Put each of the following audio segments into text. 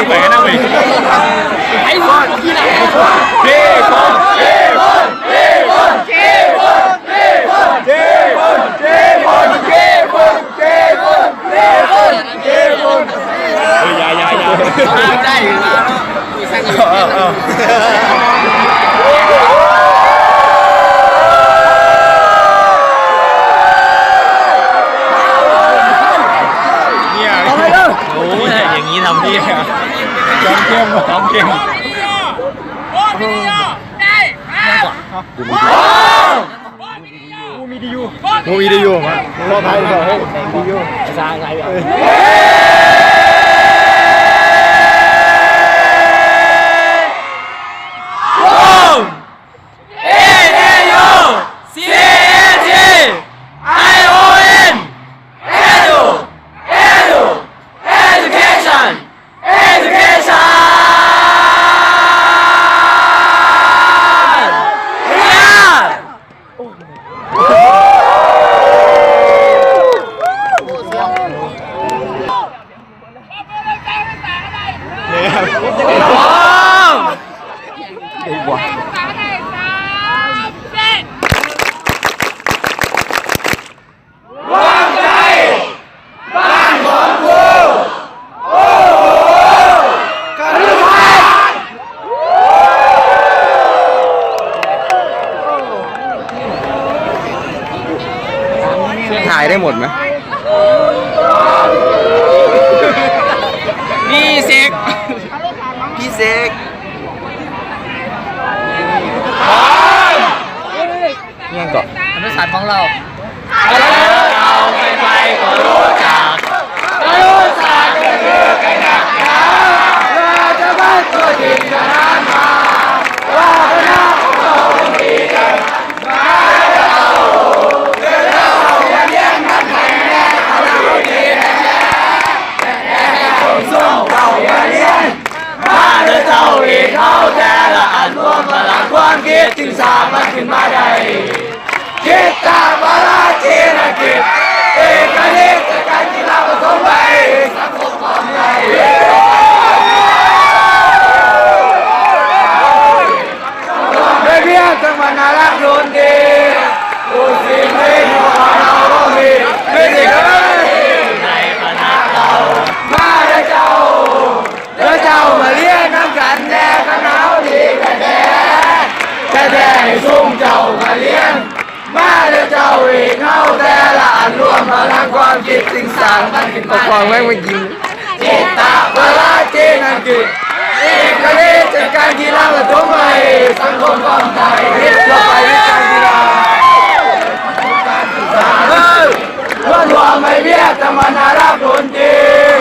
ไม่ไหวนะเว้ยไอ้คนที่ไหนเฮ้บอลเฮ้บอลเฮ้บอลเฮ้บอล ง่ายกว่ากูมีดียูกูมีดียูมาพ่อพายสอนให้ดียูภาษาไทยายได้หมดไหมนี่เซ็กพี่เซกยังก่อนบริษัทของเราไจึงสามารถขึ้นมาได้คิดตามวารที่นักกิจ อีกเข้าแต่ละอันรวมพลังความคิดสิ่งสารมันขึ้นมาฟังแม่งมายิงจิตตะพละจีนังกิจเอกเทศจัดการกีฬาประท้วงใหม่สังคมความไทยเรียกทั่วไปในการกีฬาเฮ้ยเพื่อนรวมไม่เบี้ยธรรมนาราผลจริง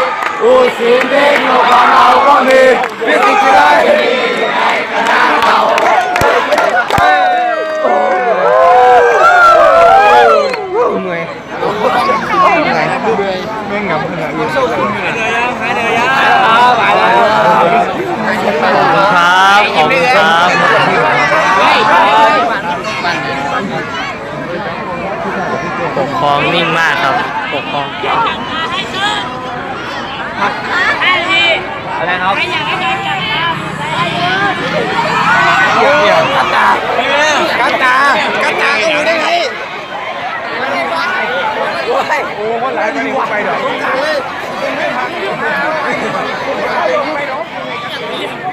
อุสินเด็กนกของเราก็มีวิธีกีฬาดีในคณะเราเมื่อยแม่งงับขนาดนี้ ครับขอบคุณ ครับปกครองนิ่งมากครับ ปกครองอะไรครับกัตตากัตตาก็รู้ได้ไงโอ้คนหลายคนไปดอก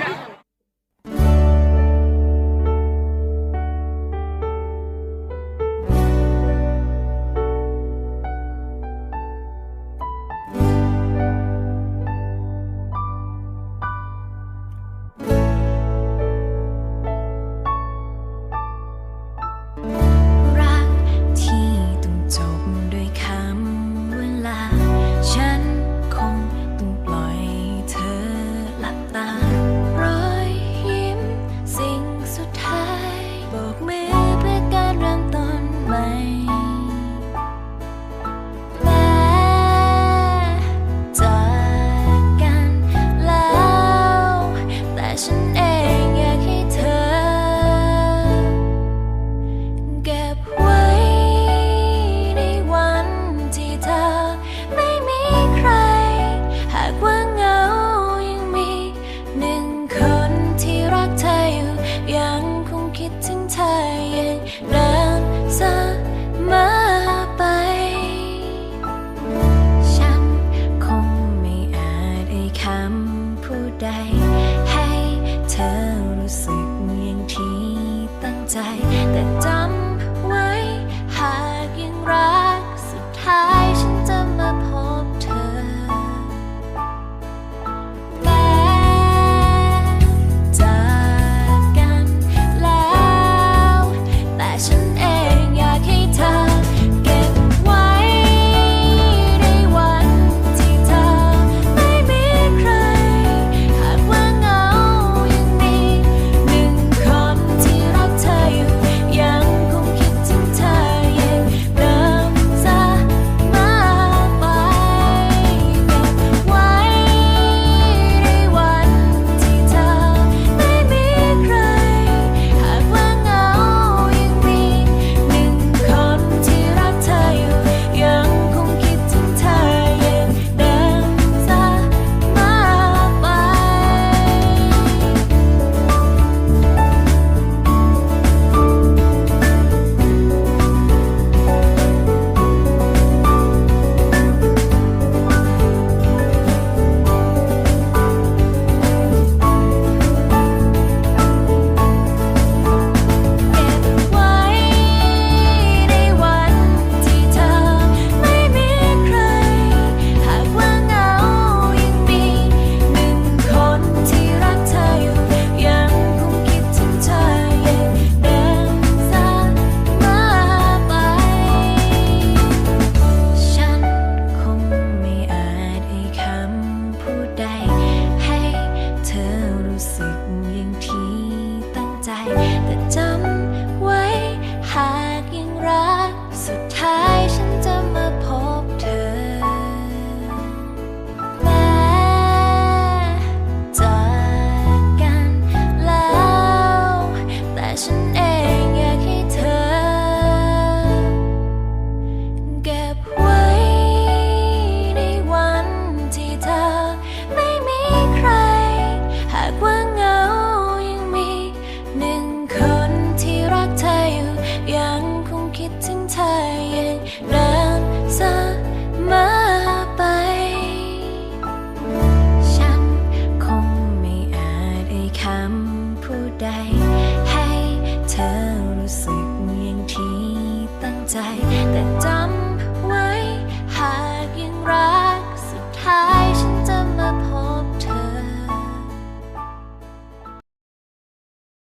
ผู้ใด ให้เธอรู้สึกอย่างที่ตั้งใจ แต่จำไว้หากยังรักสุดท้าย